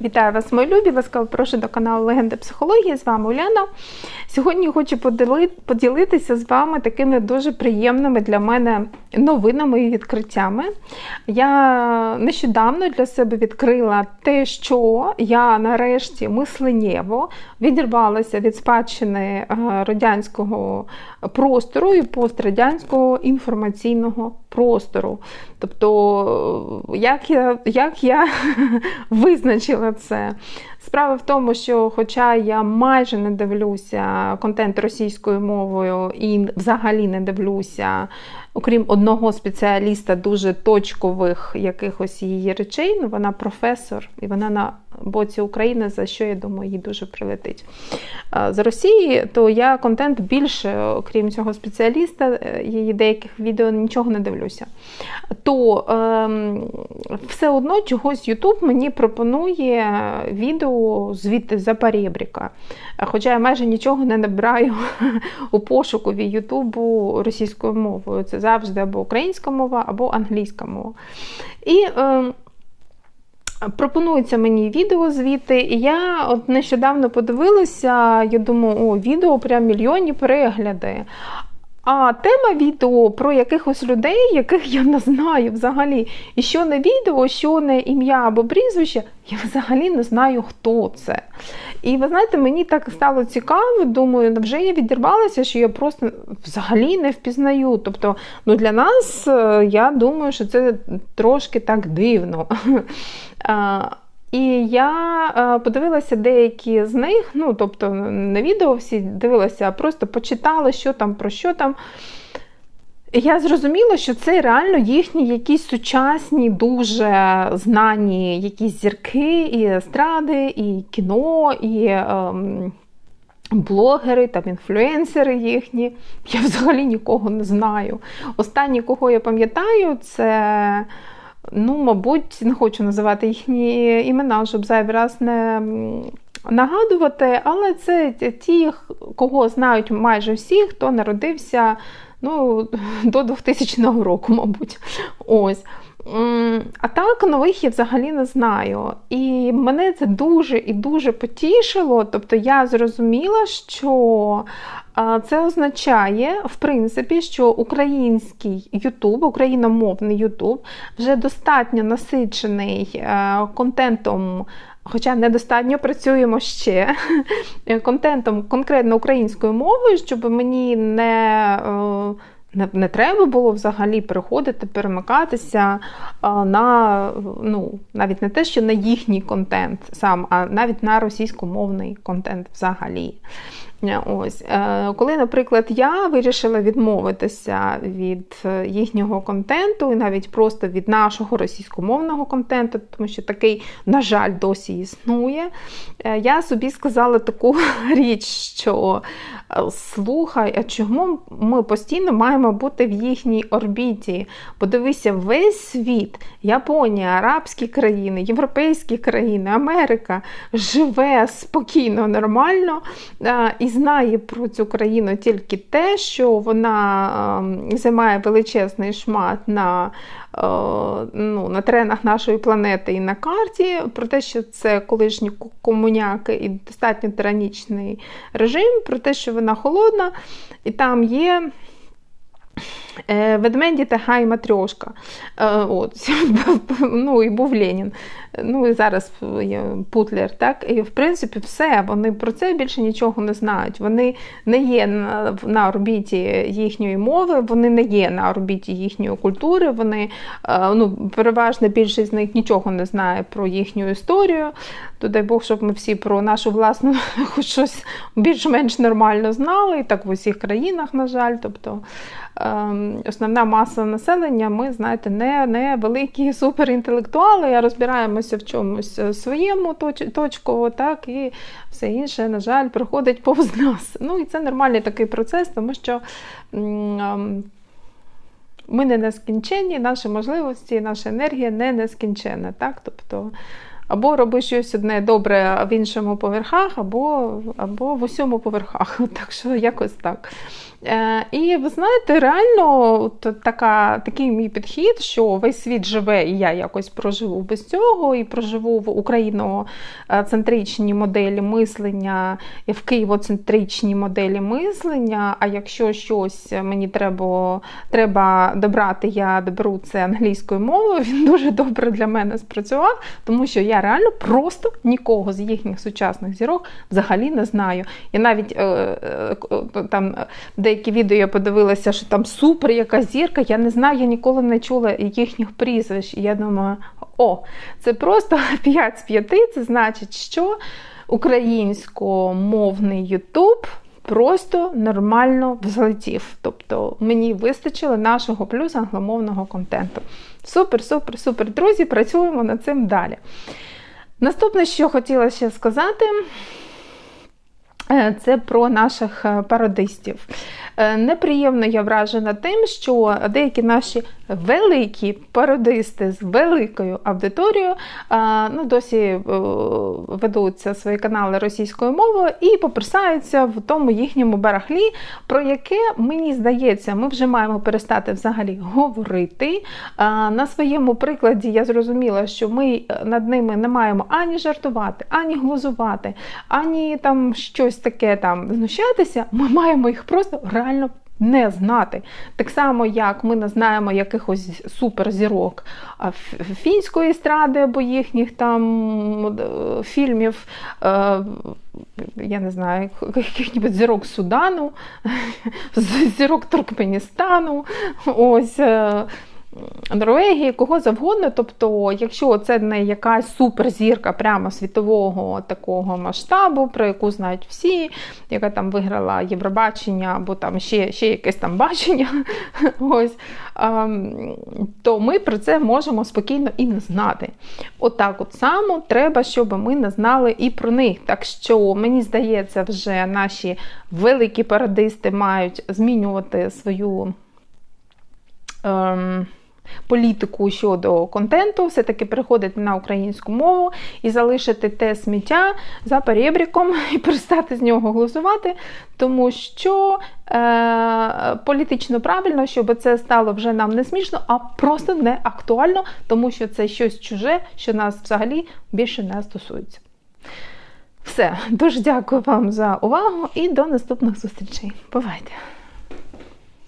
Вітаю вас, мої любі! Ласкаво прошу до каналу Легенда психології. З вами Уляна. Сьогодні хочу поділитися з вами такими дуже приємними для мене новинами і відкриттями. Я нещодавно для себе відкрила те, що я нарешті мисленнєво відірвалася від спадщини е, радянського простору і пострадянського інформаційного простору. Тобто, як я, як я визначила це? Справа в тому, що, хоча я майже не дивлюся контент російською мовою і взагалі не дивлюся, окрім одного спеціаліста, дуже точкових якихось її речей, ну вона професор, і вона на боці України, за що я думаю, їй дуже прилетить. З Росії, то я контент більше, окрім цього спеціаліста, е, її деяких відео нічого не дивлюся. То ем, все одно чогось YouTube мені пропонує відео звідти за Парєбріка. Хоча я майже нічого не набираю у пошукові Ютубу російською мовою. Це завжди або українська мова, або англійська мова. І ем, Пропонується мені відео звідти, і я от нещодавно подивилася, я думаю, о, відео прям мільйонні перегляди. А тема відео про якихось людей, яких я не знаю взагалі. І що не відео, що не ім'я або прізвище, я взагалі не знаю, хто це. І ви знаєте, мені так стало цікаво, думаю, вже я відірвалася, що я просто взагалі не впізнаю. Тобто, ну для нас, е, я думаю, що це трошки так дивно. І я е, подивилася деякі з них, ну, тобто, не відео всі дивилася, а просто почитала, що там, про що там. І я зрозуміла, що це реально їхні якісь сучасні, дуже знані якісь зірки, і естради, і кіно, і ем, блогери, там інфлюенсери їхні. Я взагалі нікого не знаю. Останні, кого я пам'ятаю, це. Ну, мабуть, не хочу називати їхні імена, щоб зайвий раз не нагадувати, але це ті, кого знають майже всі, хто народився ну, до 2000 року, мабуть. Ось. А так нових я взагалі не знаю. І мене це дуже і дуже потішило. Тобто я зрозуміла, що це означає, в принципі, що український Ютуб, україномовний Ютуб вже достатньо насичений е, контентом. Хоча недостатньо працюємо ще контентом конкретно українською мовою, щоб мені не е, не, не треба було взагалі переходити, перемикатися на ну, навіть не те, що на їхній контент сам, а навіть на російськомовний контент взагалі. Ось, е, Коли, наприклад, я вирішила відмовитися від е, їхнього контенту, і навіть просто від нашого російськомовного контенту, тому що такий, на жаль, досі існує, е, я собі сказала таку річ, що слухай, а чому ми постійно маємо бути в їхній орбіті? Подивися, весь світ, Японія, арабські країни, європейські країни, Америка живе спокійно, нормально. і знає про цю країну тільки те, що вона ем, займає величезний шмат на е, ну, на теренах нашої планети і на карті, про те, що це колишні комуняки і достатньо тиранічний режим, про те, що вона холодна, і там є. Е, ведмеді та Гай Матрьошка. Е, от, ну І був Ленін. Ну і зараз є Путлер. так, І в принципі все. Вони про це більше нічого не знають. Вони не є на, орбіті їхньої мови, вони не є на орбіті їхньої культури. Вони е, ну, переважна більшість з них нічого не знає про їхню історію. То дай Бог, щоб ми всі про нашу власну хоч щось більш-менш нормально знали, і так в усіх країнах, на жаль. Тобто ем, основна маса населення, ми, знаєте, не не великі суперінтелектуали, а розбираємося в чомусь е, своєму точково, так, і все інше, на жаль, проходить повз нас. Ну і це нормальний такий процес, тому що. Ем, ми не нескінченні, наші можливості, наша енергія не нескінченна. Так? Тобто або роби щось одне добре в іншому поверхах, або або в усьому поверхах. Так що якось так. Е, І ви знаєте, реально от така, такий мій підхід, що весь світ живе, і я якось проживу без цього, і проживу в україноцентричній моделі мислення, і в києвоцентричній моделі мислення. А якщо щось мені треба треба добрати, я доберу це англійською мовою. Він дуже добре для мене спрацював, тому що я реально просто нікого з їхніх сучасних зірок взагалі не знаю. І навіть е, е, там деякі відео я подивилася, що там супер яка зірка. Я не знаю, я ніколи не чула їхніх прізвищ. І я думаю, о, це просто 5 з 5, Це значить, що українськомовний Ютуб. Просто нормально взлетів. Тобто мені вистачило нашого плюс англомовного контенту. Супер, супер, супер, друзі, працюємо над цим далі. Наступне, що хотіла ще сказати, це про наших е, пародистів. Е, неприємно я вражена тим, що деякі наші великі пародисти з великою аудиторією ну, досі ведуться свої канали російською мовою і поперсаються в тому їхньому барахлі, про яке, мені здається, ми вже маємо перестати взагалі говорити. На своєму прикладі я зрозуміла, що ми над ними не маємо ані жартувати, ані глузувати, ані там щось таке там знущатися, ми маємо їх просто реально не знати. Так само, як ми не знаємо якихось суперзірок фінської естради або їхніх там фільмів, е, я не знаю, яких-небудь зірок Судану, зірок Туркменістану. ось. Норвегії, кого завгодно. Тобто, якщо це не якась суперзірка прямо світового такого масштабу, про яку знають всі, яка там виграла Євробачення або там ще ще якесь там бачення, ось, то ми про це можемо спокійно і не знати. Отак от, от само треба, щоб ми не знали і про них. Так що, мені здається, вже наші великі парадисти мають змінювати свою. Ем, політику щодо контенту, все-таки переходити на українську мову і залишити те сміття за перебріком і перестати з нього голосувати, тому що е, політично правильно, щоб це стало вже нам не смішно, а просто не актуально, тому що це щось чуже, що нас взагалі більше не стосується. Все, дуже дякую вам за увагу і до наступних зустрічей. Бувайте!